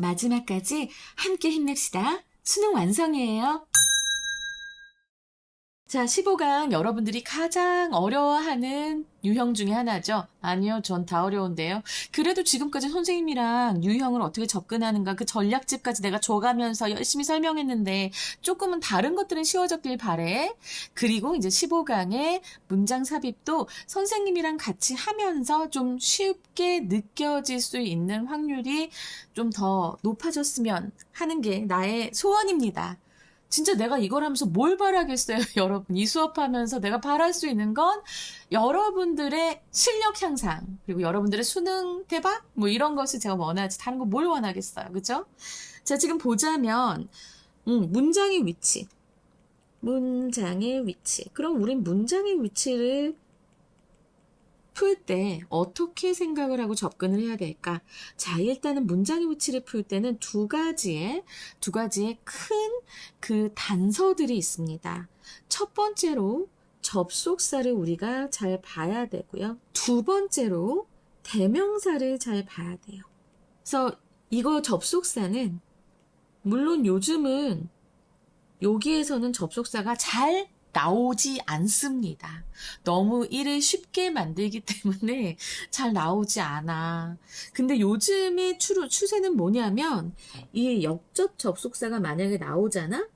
마지막까지 함께 힘냅시다. 수능 완성이에요. 자, 15강 여러분들이 가장 어려워하는 유형 중에 하나죠. 아니요, 전 다 어려운데요. 그래도 지금까지 선생님이랑 유형을 어떻게 접근하는가 그 전략집까지 내가 줘가면서 열심히 설명했는데 조금은 다른 것들은 쉬워졌길 바래. 그리고 이제 15강의 문장 삽입도 선생님이랑 같이 하면서 좀 쉽게 느껴질 수 있는 확률이 좀 더 높아졌으면 하는 게 나의 소원입니다. 진짜 내가 이걸 하면서 뭘 바라겠어요, 여러분. 이 수업하면서 내가 바랄 수 있는 건 여러분들의 실력 향상, 그리고 여러분들의 수능 대박? 뭐 이런 것을 제가 원하지. 다른 거 뭘 원하겠어요. 그죠? 자, 지금 보자면, 음, 문장의 위치. 문장의 위치. 그럼 우린 문장의 위치를 풀 때 어떻게 생각을 하고 접근을 해야 될까? 자, 일단은 문장의 위치를 풀 때는 두 가지의, 두 가지의 큰 그 단서들이 있습니다. 첫 번째로 접속사를 우리가 잘 봐야 되고요. 두 번째로 대명사를 잘 봐야 돼요. 그래서 이거 접속사는 물론 요즘은 여기에서는 접속사가 잘 나오지 않습니다. 너무 일을 쉽게 만들기 때문에 잘 나오지 않아. 근데 요즘의 추, 추세는 뭐냐면 이 역접 접속사가 만약에 나오잖아?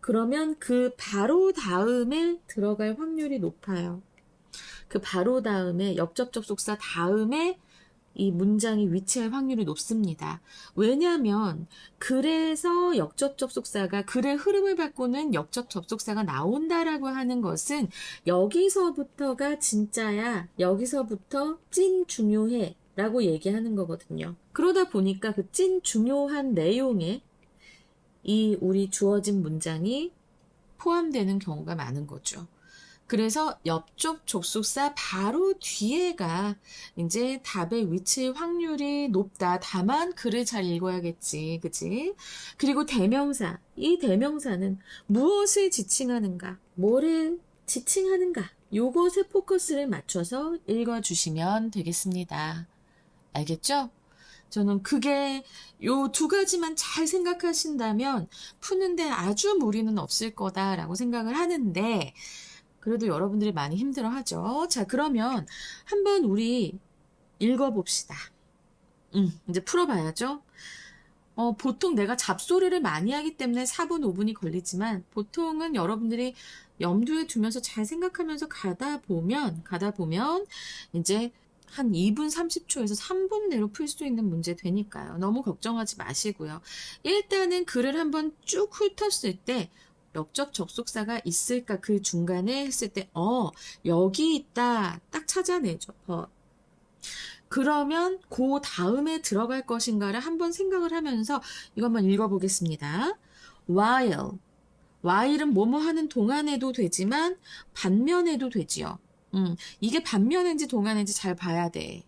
그러면 그 바로 다음에 들어갈 확률이 높아요. 그 바로 다음에 역접 접속사 다음에 이 문장이 위치할 확률이 높습니다. 왜냐하면 그래서 역접 접속사가 글의 흐름을 바꾸는 역접 접속사가 나온다라고 하는 것은 여기서부터가 진짜야. 여기서부터 찐 중요해. 라고 얘기하는 거거든요. 그러다 보니까 그 찐 중요한 내용에 이 우리 주어진 문장이 포함되는 경우가 많은 거죠. 그래서 옆쪽 접속사 바로 뒤에가 이제 답의 위치 확률이 높다. 다만 글을 잘 읽어야겠지. 그지? 그리고 대명사. 이 대명사는 무엇을 지칭하는가? 뭐를 지칭하는가? 요것에 포커스를 맞춰서 읽어주시면 되겠습니다. 알겠죠? 저는 그게 요 두 가지만 잘 생각하신다면 푸는데 아주 무리는 없을 거다라고 생각을 하는데 그래도 여러분들이 많이 힘들어 하죠. 자, 그러면 한번 우리 읽어봅시다. 음, 이제 풀어봐야죠. 어, 보통 내가 잡소리를 많이 하기 때문에 4분, 5분이 걸리지만 보통은 여러분들이 염두에 두면서 잘 생각하면서 가다 보면, 가다 보면 이제 한 2분 30초에서 3분 내로 풀 수 있는 문제 되니까요. 너무 걱정하지 마시고요. 일단은 글을 한번 쭉 훑었을 때 역접 접속사가 있을까 그 중간에 했을 때, 어, 여기 있다. 딱 찾아내죠. 어. 그러면 그 다음에 들어갈 것인가를 한번 생각을 하면서 이것만 읽어보겠습니다. while. while은 뭐뭐 하는 동안에도 되지만 반면에도 되지요. 음, 이게 반면인지 동안인지 잘 봐야 돼.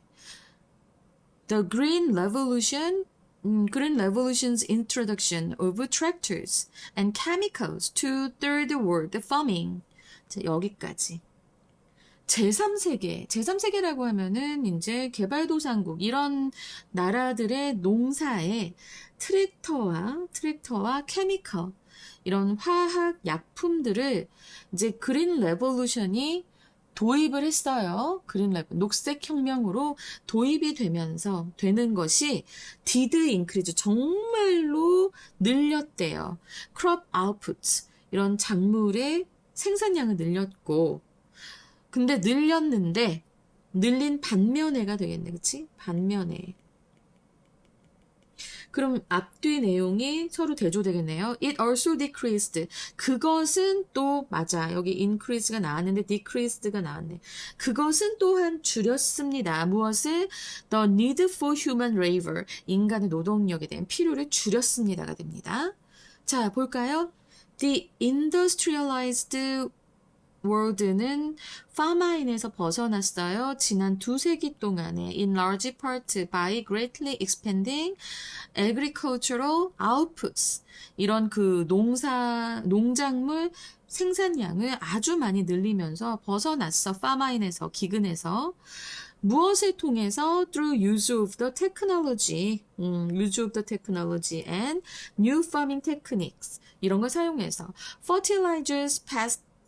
The Green Revolution 음, Green Revolution's introduction of tractors and chemicals to third world farming. 자, 여기까지. 제3세계, 제3세계라고 하면은 이제 개발도상국, 이런 나라들의 농사에 트랙터와, 트랙터와 케미컬, 이런 화학 약품들을 이제 그린 레볼루션이 도입을 했어요. 그린랩 녹색 혁명으로 도입이 되면서 되는 것이 did increase 정말로 늘렸대요. crop output 이런 작물의 생산량을 늘렸고 근데 늘렸는데 늘린 반면에가 되겠네. 그치? 반면에. 그럼 앞뒤 내용이 서로 대조되겠네요. It also decreased. 그것은 또 맞아. 여기 increase가 나왔는데 decreased가 나왔네. 그것은 또한 줄였습니다. 무엇을? The need for human labor. 인간의 노동력에 대한 필요를 줄였습니다가 됩니다. 자, 볼까요? The industrialized 월드는 파마인에서 벗어났어요. 지난 두 세기 동안에 in large part by greatly expanding agricultural outputs 이런 그 농사 농작물 생산량을 아주 많이 늘리면서 벗어났어. 파마인에서 기근에서 무엇을 통해서 through use of the technology, 음, use of the technology and new farming techniques 이런 걸 사용해서 fertilizers,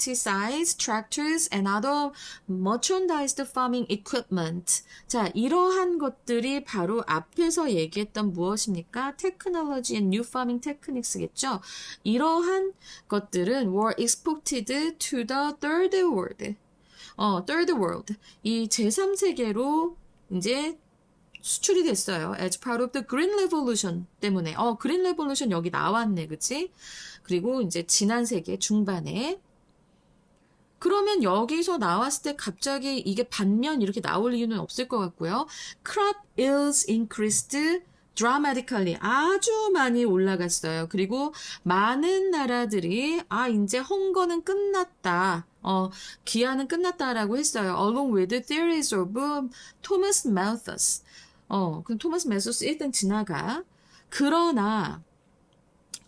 pesticides, tractors and other merchandised farming equipment. 자, 이러한 것들이 바로 앞에서 얘기했던 무엇입니까? technology and new farming techniques겠죠. 이러한 것들은 were exported to the third world. 어, third world. 이 제3세계로 이제 수출이 됐어요. as part of the Green Revolution 때문에. 어, Green Revolution 여기 나왔네. 그치? 그리고 이제 지난 세기 중반에. 그러면 여기서 나왔을 때 갑자기 이게 반면 이렇게 나올 이유는 없을 것 같고요. Crop yields increased dramatically 아주 많이 올라갔어요. 그리고 많은 나라들이 아 이제 홍거는 끝났다. 어, 기한은 끝났다라고 했어요. Along with the theories of Thomas Malthus. 어, 그럼 토마스 메소스 일단 지나가. 그러나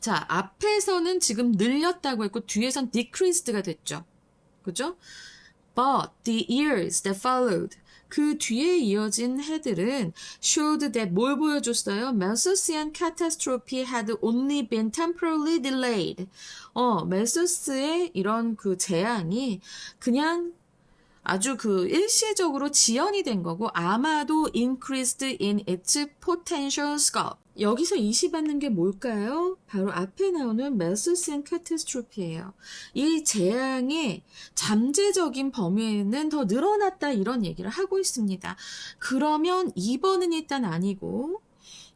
자, 앞에서는 지금 늘렸다고 했고 뒤에선 decreased가 됐죠. 그죠? But the years that followed 그 뒤에 이어진 해들은 showed that 뭘 보여줬어요? Malthusian catastrophe had only been temporarily delayed. 어, 멜소스의 이런 그 재앙이 그냥 아주 그 일시적으로 지연이 된 거고 아마도 increased in its potential scope. 여기서 이시받는 게 뭘까요? 바로 앞에 나오는 멜소스앤 카타스트로피예요. 이 재앙의 잠재적인 범위는 더 늘어났다 이런 얘기를 하고 있습니다. 그러면 2번은 일단 아니고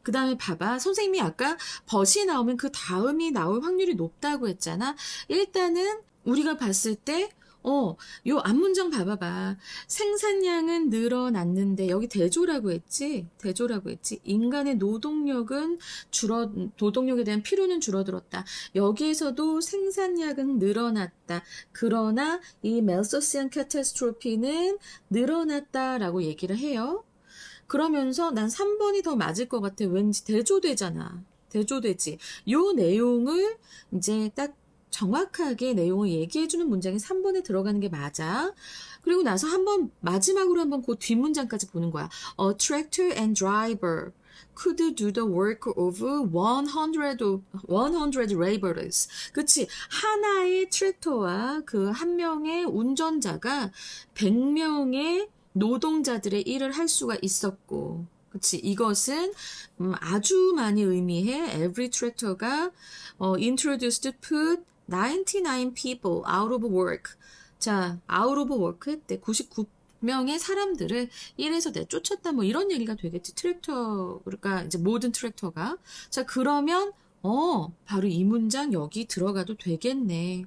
그 다음에 봐봐. 선생님이 아까 벗이 나오면 그 다음이 나올 확률이 높다고 했잖아. 일단은 우리가 봤을 때 어, 요 앞문장 봐봐봐. 생산량은 늘어났는데, 여기 대조라고 했지? 대조라고 했지? 인간의 노동력은 줄어, 노동력에 대한 필요는 줄어들었다. 여기에서도 생산량은 늘어났다. 그러나 이 멜소시안 카타스트로피는 늘어났다라고 얘기를 해요. 그러면서 난 3번이 더 맞을 것 같아. 왠지 대조되잖아. 대조되지. 요 내용을 이제 딱 정확하게 내용을 얘기해주는 문장이 3번에 들어가는 게 맞아. 그리고 나서 한번 마지막으로 한번 그 뒷문장까지 보는 거야. A tractor and driver could do the work of 100, 100 laborers. 그치. 하나의 트랙터와 그 한 명의 운전자가 100명의 노동자들의 일을 할 수가 있었고. 그치. 이것은 음, 아주 많이 의미해. Every tractor가 어, introduced put 99 people out of work. 자, out of work 했대. 99 명의 사람들을 일에서 내 쫓았다. 뭐 이런 얘기가 되겠지. 트랙터가, 이제 모든 트랙터가. 자, 그러면, 어, 바로 이 문장 여기 들어가도 되겠네.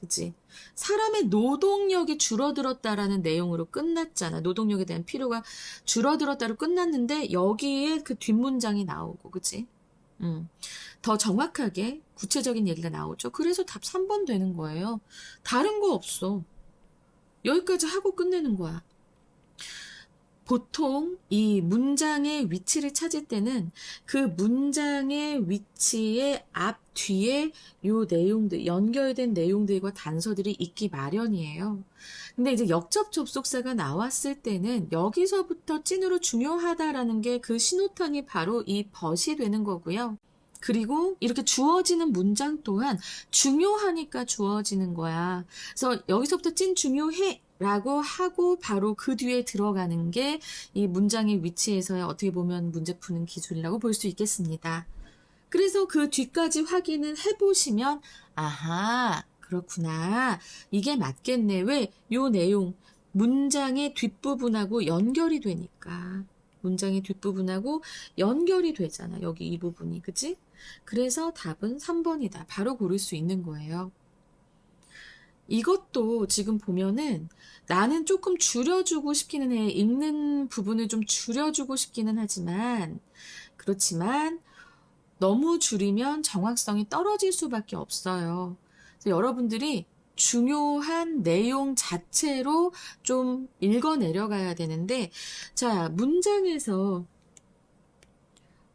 그치? 사람의 노동력이 줄어들었다라는 내용으로 끝났잖아. 노동력에 대한 필요가 줄어들었다로 끝났는데 여기에 그 뒷문장이 나오고, 그치? 음. 더 정확하게 구체적인 얘기가 나오죠. 그래서 답 3번 되는 거예요. 다른 거 없어. 여기까지 하고 끝내는 거야. 보통 이 문장의 위치를 찾을 때는 그 문장의 위치의 앞 뒤에 요 내용들, 연결된 내용들과 단서들이 있기 마련이에요. 근데 이제 역접 접속사가 나왔을 때는 여기서부터 찐으로 중요하다라는 게 그 신호탄이 바로 이 벗이 되는 거고요. 그리고 이렇게 주어지는 문장 또한 중요하니까 주어지는 거야. 그래서 여기서부터 찐 중요해 라고 하고 바로 그 뒤에 들어가는 게 이 문장의 위치에서의 어떻게 보면 문제 푸는 기준이라고 볼 수 있겠습니다. 그래서 그 뒤까지 확인을 해보시면 아하 그렇구나. 이게 맞겠네. 왜? 요 내용. 문장의 뒷부분하고 연결이 되니까. 문장의 뒷부분하고 연결이 되잖아. 여기 이 부분이. 그치? 그래서 답은 3번이다. 바로 고를 수 있는 거예요. 이것도 지금 보면은 나는 조금 줄여주고 싶기는 해. 읽는 부분을 좀 줄여주고 싶기는 하지만, 그렇지만 너무 줄이면 정확성이 떨어질 수밖에 없어요. 여러분들이 중요한 내용 자체로 좀 읽어 내려가야 되는데, 자, 문장에서,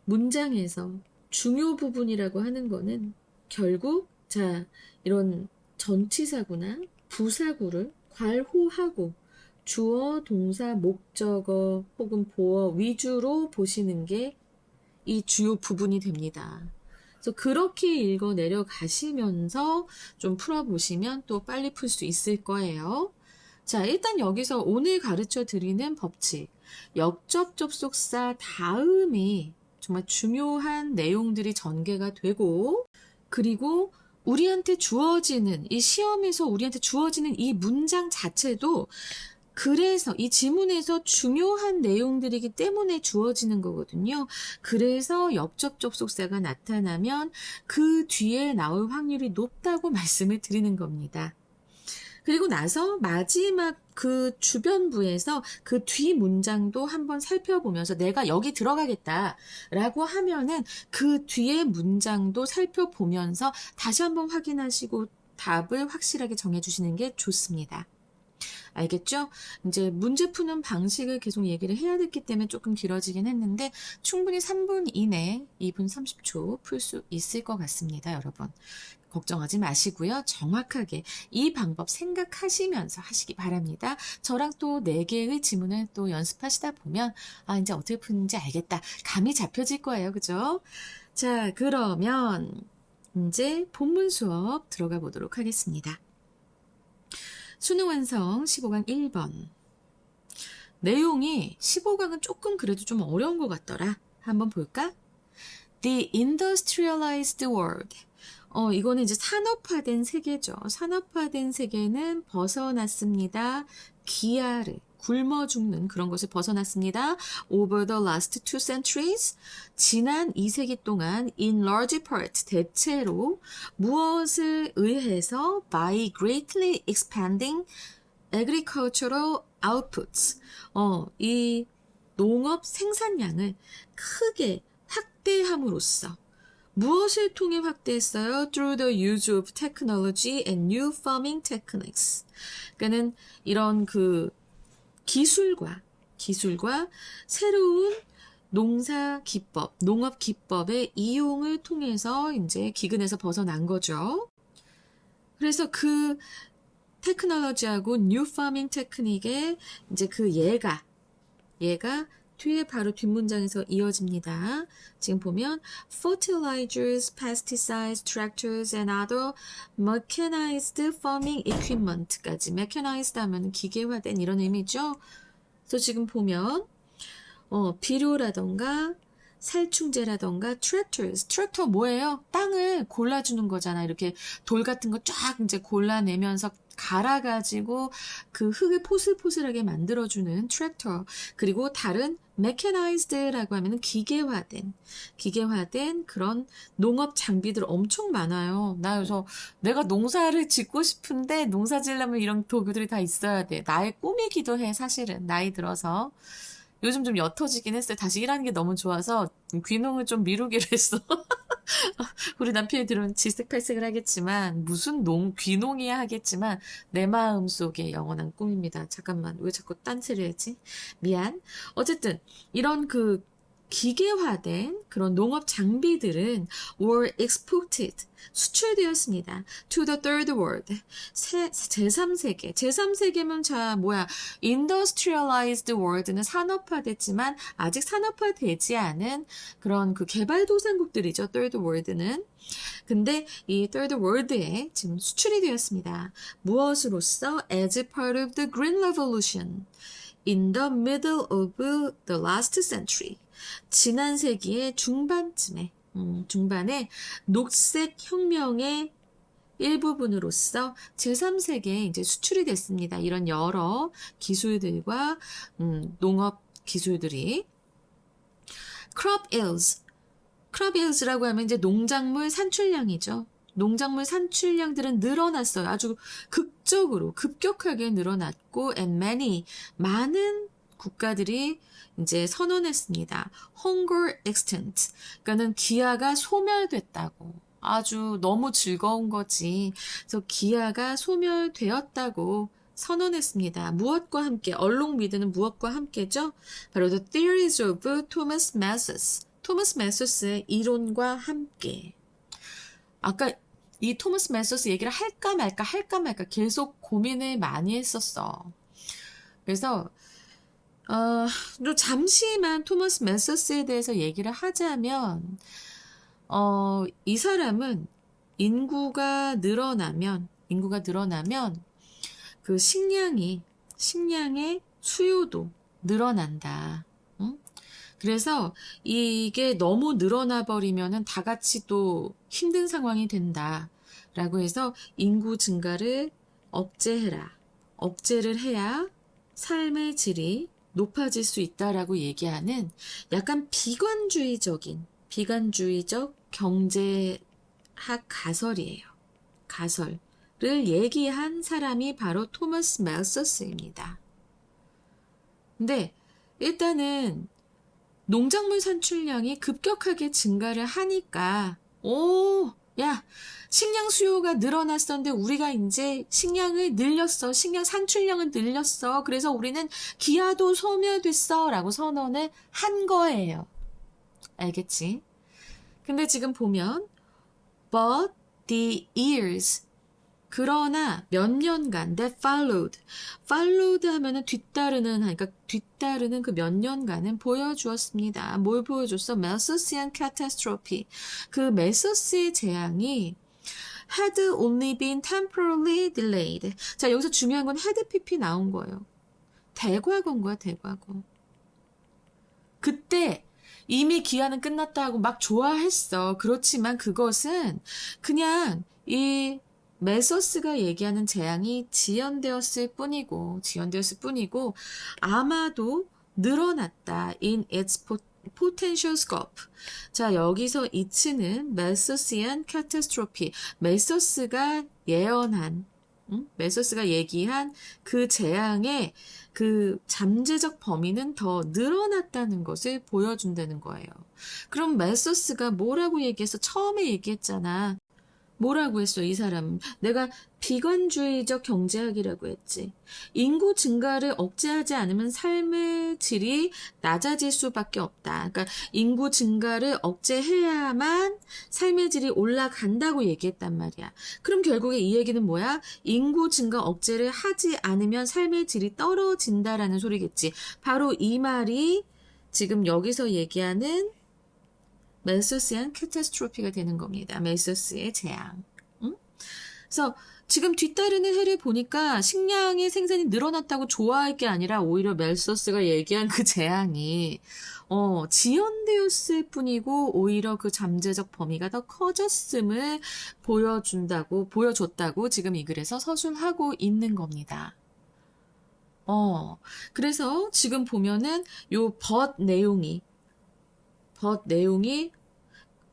문장에서 중요 부분이라고 하는 거는 결국, 자, 이런 전치사구나 부사구를 괄호하고 주어, 동사, 목적어 혹은 보어 위주로 보시는 게 이 주요 부분이 됩니다. 그래서 그렇게 읽어 내려가시면서 좀 풀어보시면 또 빨리 풀 수 있을 거예요. 자, 일단 여기서 오늘 가르쳐 드리는 법칙. 역접 접속사 다음에 정말 중요한 내용들이 전개가 되고, 그리고 우리한테 주어지는, 이 시험에서 우리한테 주어지는 이 문장 자체도 그래서 이 지문에서 중요한 내용들이기 때문에 주어지는 거거든요. 그래서 역접 접속사가 나타나면 그 뒤에 나올 확률이 높다고 말씀을 드리는 겁니다. 그리고 나서 마지막 그 주변부에서 그 뒤 문장도 한번 살펴보면서 내가 여기 들어가겠다라고 하면은 그 뒤에 문장도 살펴보면서 다시 한번 확인하시고 답을 확실하게 정해주시는 게 좋습니다. 알겠죠? 이제 문제 푸는 방식을 계속 얘기를 해야 됐기 때문에 조금 길어지긴 했는데 충분히 3분 이내 2분 30초 풀 수 있을 것 같습니다, 여러분. 걱정하지 마시고요. 정확하게 이 방법 생각하시면서 하시기 바랍니다. 저랑 또 4개의 지문을 또 연습하시다 보면 아, 이제 어떻게 푸는지 알겠다. 감이 잡혀질 거예요. 그죠? 자, 그러면 이제 본문 수업 들어가 보도록 하겠습니다. 수능 완성 15강 1번. 내용이 15강은 조금 그래도 좀 어려운 것 같더라. 한번 볼까? The industrialized world. 어, 이거는 이제 산업화된 세계죠. 산업화된 세계는 벗어났습니다. 기아를 굶어 죽는 그런 것을 벗어났습니다. Over the last two centuries, 지난 2세기 동안 in large part, 대체로 무엇을 의해서 by greatly expanding agricultural outputs, 어, 이 농업 생산량을 크게 확대함으로써 무엇을 통해 확대했어요? Through the use of technology and new farming techniques. 그러니까는 이런 그 기술과 기술과 새로운 농사 기법, 농업 기법의 이용을 통해서 이제 기근에서 벗어난 거죠. 그래서 그 테크놀로지하고 뉴 파밍 테크닉의 이제 그 예가 얘가 뒤에 바로 뒷문장에서 이어집니다. 지금 보면 fertilizers, pesticides, tractors and other mechanized farming equipment까지 mechanized 하면 기계화된 이런 의미죠. 그래서 지금 보면 어, 비료라던가 살충제라던가 tractors, 트랙터 뭐예요? 땅을 골라주는 거잖아. 이렇게 돌 같은 거 쫙 이제 골라내면서 갈아가지고 그 흙을 포슬포슬하게 만들어주는 트랙터 그리고 다른 mechanized라고 하면 기계화된 기계화된 그런 농업 장비들 엄청 많아요. 나 그래서 내가 농사를 짓고 싶은데 농사 지려면 이런 도구들이 다 있어야 돼. 나의 꿈이기도 해 사실은 나이 들어서 요즘 좀 옅어지긴 했어요. 다시 일하는 게 너무 좋아서 귀농을 좀 미루기로 했어. 우리 남편이 들으면 질색팔색을 하겠지만 무슨 농 귀농이야 하겠지만 내 마음 속에 영원한 꿈입니다. 잠깐만 왜 자꾸 딴소리 하지? 미안. 어쨌든 이런 그 기계화된 그런 농업 장비들은 were exported 수출되었습니다. to the third world 세, 제3세계 제3세계면 자 뭐야 industrialized world는 산업화됐지만 아직 산업화되지 않은 그런 그 개발도상국들이죠. third world는 근데 이 third world에 지금 수출이 되었습니다. 무엇으로서 as part of the green revolution in the middle of the last century 지난 세기의 중반쯤에 음, 중반에 녹색 혁명의 일부분으로서 제3세계에 이제 수출이 됐습니다. 이런 여러 기술들과 음, 농업 기술들이 crop yields, crop yields라고 하면 이제 농작물 산출량이죠. 농작물 산출량들은 늘어났어요. 아주 극 적으로 급격하게 늘어났고 and many 많은 국가들이 이제 선언했습니다. Hunger extinct. 그러니까는 기아가 소멸됐다고. 아주 너무 즐거운 거지. 그래서 기아가 소멸되었다고 선언했습니다. 무엇과 함께? 얼룩 미드는 무엇과 함께죠? 바로 The Theories of Thomas Malthus. 토마스 메소스의 이론과 함께. 아까 이 토마스 메소스 얘기를 할까 말까 할까 말까 계속 고민을 많이 했었어. 그래서 어, 또 잠시만 토머스 메서스에 대해서 얘기를 하자면 어, 이 사람은 인구가 늘어나면 인구가 늘어나면 그 식량이 식량의 수요도 늘어난다. 응? 그래서 이게 너무 늘어나 버리면은 다 같이 또 힘든 상황이 된다. 라고 해서 인구 증가를 억제해라. 억제를 해야 삶의 질이 높아질 수 있다라고 얘기하는 약간 비관주의적인, 비관주의적 경제학 가설이에요. 가설을 얘기한 사람이 바로 토마스 멜서스입니다. 근데 일단은 농작물 산출량이 급격하게 증가를 하니까, 오, 야, 식량 수요가 늘어났었는데 우리가 이제 식량을 늘렸어. 식량 산출량을 늘렸어. 그래서 우리는 기아도 소멸됐어. 라고 선언을 한 거예요. 알겠지? 근데 지금 보면, but the years. 그러나 몇 년간 that followed. followed 하면은 뒤따르는, 그러니까 뒤따르는 그 몇 년간은 보여주었습니다. 뭘 보여줬어? 메소시안 catastrophe. 그 메소스의 재앙이 had only been temporarily delayed. 자, 여기서 중요한 건 had pp 나온 거예요. 대과거인 거야, 대과거. 그때 이미 기한은 끝났다 하고 막 좋아했어. 그렇지만 그것은 그냥 이 메소스가 얘기하는 재앙이 지연되었을 뿐이고, 지연되었을 뿐이고, 아마도 늘어났다. in its potential scope. 자, 여기서 이츠는 메소시안 catastrophe. 메소스가 예언한, 응? 메소스가 얘기한 그 재앙의 그 잠재적 범위는 더 늘어났다는 것을 보여준다는 거예요. 그럼 메소스가 뭐라고 얘기해서 처음에 얘기했잖아. 뭐라고 했어, 이 사람? 내가 비관주의적 경제학이라고 했지. 인구 증가를 억제하지 않으면 삶의 질이 낮아질 수밖에 없다. 그러니까 인구 증가를 억제해야만 삶의 질이 올라간다고 얘기했단 말이야. 그럼 결국에 이 얘기는 뭐야? 인구 증가 억제를 하지 않으면 삶의 질이 떨어진다라는 소리겠지. 바로 이 말이 지금 여기서 얘기하는 멜소스한 캐타스트로피가 되는 겁니다. 멜소스의 재앙. 응? 그래서 지금 뒤따르는 해를 보니까 식량의 생산이 늘어났다고 좋아할 게 아니라 오히려 멜소스가 얘기한 그 재앙이 어, 지연되었을 뿐이고 오히려 그 잠재적 범위가 더 커졌음을 보여준다고 보여줬다고 지금 이 글에서 서술하고 있는 겁니다. 어, 그래서 지금 보면은 요 벗 내용이 벗 내용이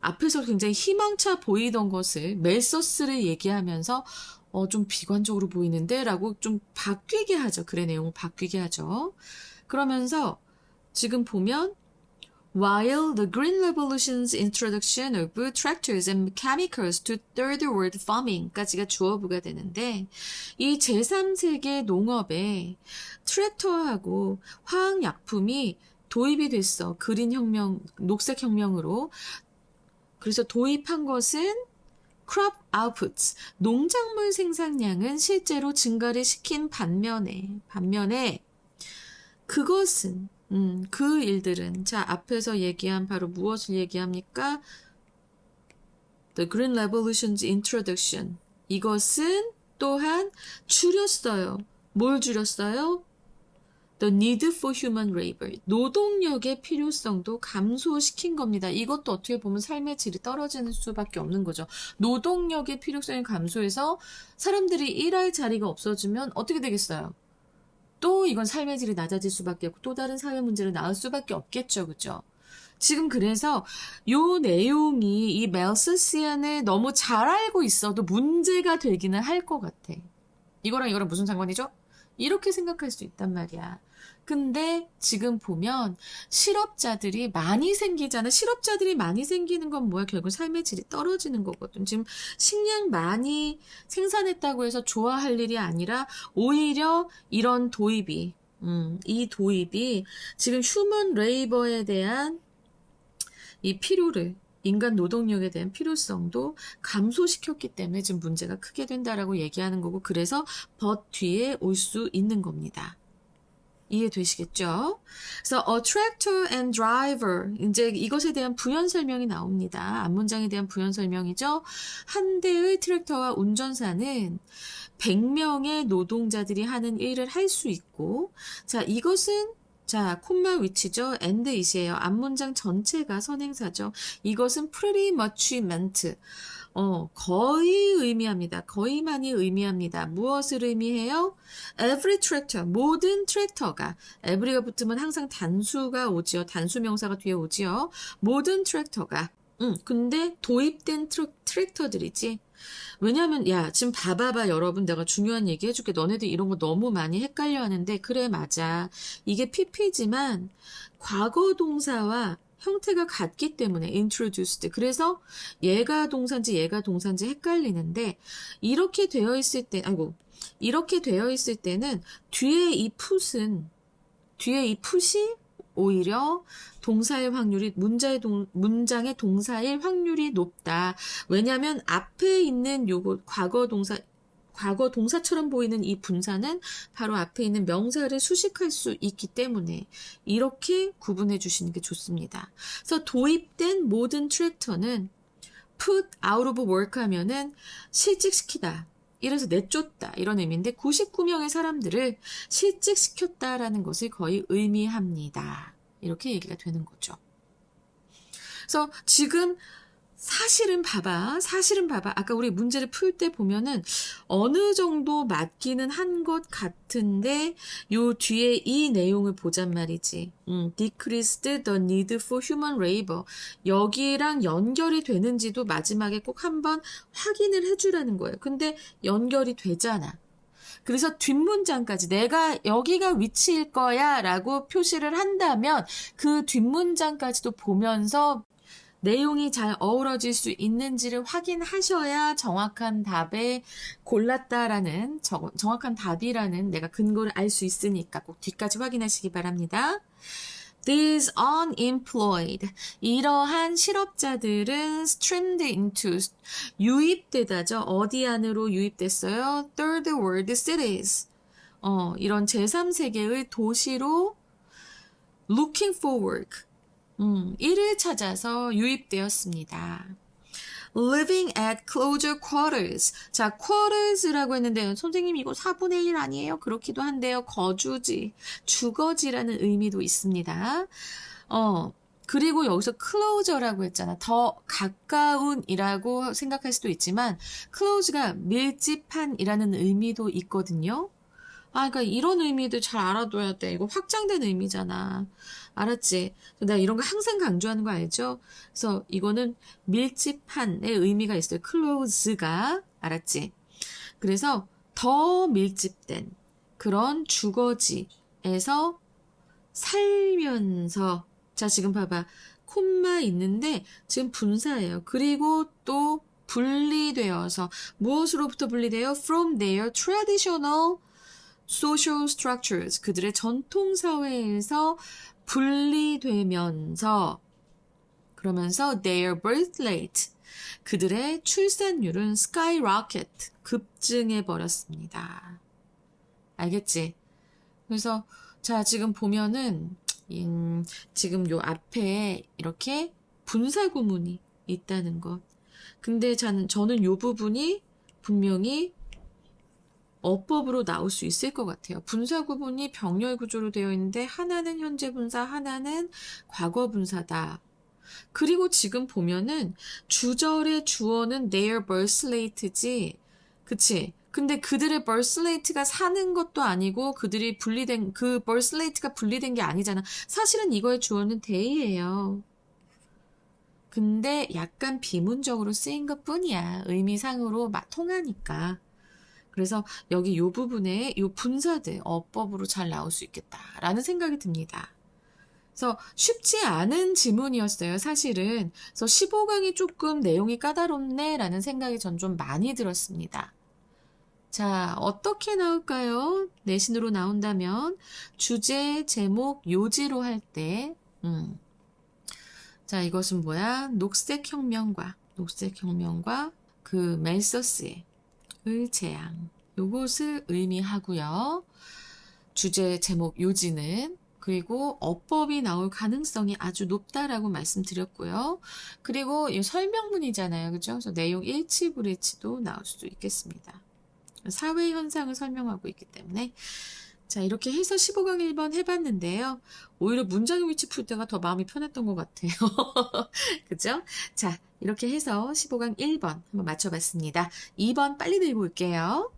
앞에서 굉장히 희망차 보이던 것을 멜서스를 얘기하면서 어, 좀 비관적으로 보이는데 라고 좀 바뀌게 하죠. 글의 내용을 바뀌게 하죠. 그러면서 지금 보면 While the Green Revolution's introduction of tractors and chemicals to third world farming까지가 주어부가 되는데 이 제3세계 농업에 트랙터하고 화학약품이 도입이 됐어. 그린 혁명, 녹색 혁명으로. 그래서 도입한 것은 crop outputs, 농작물 생산량은 실제로 증가를 시킨 반면에, 반면에 그것은, 음, 그 일들은, 자, 앞에서 얘기한 바로 무엇을 얘기합니까? The Green Revolution's introduction. 이것은 또한 줄였어요. 뭘 줄였어요? The need for human labor. 노동력의 필요성도 감소시킨 겁니다. 이것도 어떻게 보면 삶의 질이 떨어지는 수밖에 없는 거죠. 노동력의 필요성이 감소해서 사람들이 일할 자리가 없어지면 어떻게 되겠어요? 또 이건 삶의 질이 낮아질 수밖에 없고 또 다른 사회 문제를 낳을 수밖에 없겠죠. 그죠? 지금 그래서 요 내용이 이 멜스시안을 너무 잘 알고 있어도 문제가 되기는 할 것 같아. 이거랑 이거랑 무슨 상관이죠? 이렇게 생각할 수 있단 말이야. 근데 지금 보면 실업자들이 많이 생기잖아. 실업자들이 많이 생기는 건 뭐야? 결국 삶의 질이 떨어지는 거거든. 지금 식량 많이 생산했다고 해서 좋아할 일이 아니라 오히려 이런 도입이, 음, 이 도입이 지금 휴먼 레이버에 대한 이 필요를 인간 노동력에 대한 필요성도 감소시켰기 때문에 지금 문제가 크게 된다라고 얘기하는 거고 그래서 벗 뒤에 올 수 있는 겁니다. 이해되시겠죠? 그래서 a tractor and driver 이제 이것에 대한 부연 설명이 나옵니다. 앞문장에 대한 부연 설명이죠. 한 대의 트랙터와 운전사는 100명의 노동자들이 하는 일을 할 수 있고 자 이것은 자, 콤마 위치죠. and it이에요. 앞문장 전체가 선행사죠. 이것은 pretty much meant. 어, 거의 의미합니다. 거의만이 의미합니다. 무엇을 의미해요? Every tractor, 모든 트랙터가 every가 붙으면 항상 단수가 오지요. 단수 명사가 뒤에 오지요. 모든 트랙터가 음, 근데 도입된 트랙, 트랙터들이지. 왜냐면 야 지금 봐봐봐 여러분 내가 중요한 얘기 해줄게 너네들 이런 거 너무 많이 헷갈려 하는데 그래 맞아 이게 PP지만 과거 동사와 형태가 같기 때문에 introduced 그래서 얘가 동사인지 얘가 동사인지 헷갈리는데 이렇게 되어 있을 때 아이고 이렇게 되어 있을 때는 뒤에 이 풋은 뒤에 이 풋이 오히려 동사일 확률이 문자의 동, 문장의 동사일 확률이 높다. 왜냐하면 앞에 있는 요거 과거 동사 과거 동사처럼 보이는 이 분사는 바로 앞에 있는 명사를 수식할 수 있기 때문에 이렇게 구분해 주시는 게 좋습니다. 그래서 도입된 모든 트랙터는 put out of work 하면은 실직시키다. 이래서 내쫓다 이런 의미인데 99명의 사람들을 실직시켰다라는 것을 거의 의미합니다. 이렇게 얘기가 되는 거죠. 그래서 지금 사실은 봐봐. 사실은 봐봐. 아까 우리 문제를 풀 때 보면은 어느 정도 맞기는 한 것 같은데 요 뒤에 이 내용을 보잔 말이지. 음, decreased the need for human labor. 여기랑 연결이 되는지도 마지막에 꼭 한번 확인을 해주라는 거예요. 근데 연결이 되잖아. 그래서 뒷문장까지 내가 여기가 위치일 거야 라고 표시를 한다면 그 뒷문장까지도 보면서 내용이 잘 어우러질 수 있는지를 확인하셔야 정확한 답에 골랐다라는 정, 정확한 답이라는 내가 근거를 알 수 있으니까 꼭 뒤까지 확인하시기 바랍니다. These unemployed 이러한 실업자들은 streamed into 유입되다죠. 어디 안으로 유입됐어요? Third world cities. 어, 이런 제3세계의 도시로 looking for work. 음, 일을 찾아서 유입되었습니다. living at closer quarters. 자, quarters라고 했는데 선생님 이거 4분의 1 아니에요? 그렇기도 한데요. 거주지, 주거지라는 의미도 있습니다. 어, 그리고 여기서 closer라고 했잖아. 더 가까운이라고 생각할 수도 있지만 close가 밀집한이라는 의미도 있거든요. 아, 그러니까 이런 의미도 잘 알아둬야 돼. 이거 확장된 의미잖아. 알았지? 내가 이런 거 항상 강조하는 거 알죠? 그래서 이거는 밀집한의 의미가 있어요. close가. 알았지? 그래서 더 밀집된 그런 주거지에서 살면서 자, 지금 봐봐. 콤마 있는데 지금 분사예요. 그리고 또 분리되어서 무엇으로부터 분리돼요? From their traditional social structures. 그들의 전통 사회에서 분리되면서 그러면서 their birth rate 그들의 출산율은 skyrocket 급증해 버렸습니다. 알겠지? 그래서 자 지금 보면은 음, 지금 요 앞에 이렇게 분사 구문이 있다는 것. 근데 저는 저는 요 부분이 분명히 어법으로 나올 수 있을 것 같아요. 분사 구분이 병렬 구조로 되어 있는데 하나는 현재 분사, 하나는 과거 분사다. 그리고 지금 보면은 주절의 주어는 their birth rate지. 그치? 근데 그들의 birth rate가 사는 것도 아니고 그들이 분리된 그 birth rate가 분리된 게 아니잖아. 사실은 이거의 주어는 day예요. 근데 약간 비문적으로 쓰인 것 뿐이야. 의미상으로 막 통하니까. 그래서 여기 요 부분에 요 분사들 어법으로 잘 나올 수 있겠다라는 생각이 듭니다. 그래서 쉽지 않은 지문이었어요, 사실은. 그래서 15강이 조금 내용이 까다롭네라는 생각이 전 좀 많이 들었습니다. 자, 어떻게 나올까요? 내신으로 나온다면 주제, 제목, 요지로 할 때, 음. 자, 이것은 뭐야? 녹색 혁명과 녹색 혁명과 그 멜서스의 의 재앙. 요것을 의미하고요. 주제 제목 요지는 그리고 어법이 나올 가능성이 아주 높다라고 말씀드렸고요. 그리고 이 설명문이잖아요. 그죠? 그래서 내용 일치 불일치도 나올 수도 있겠습니다. 사회 현상을 설명하고 있기 때문에 자, 이렇게 해서 15강 1번 해봤는데요. 오히려 문장의 위치 풀 때가 더 마음이 편했던 것 같아요. 그죠? 자, 이렇게 해서 15강 1번 한번 맞춰봤습니다. 2번 빨리 내볼게요.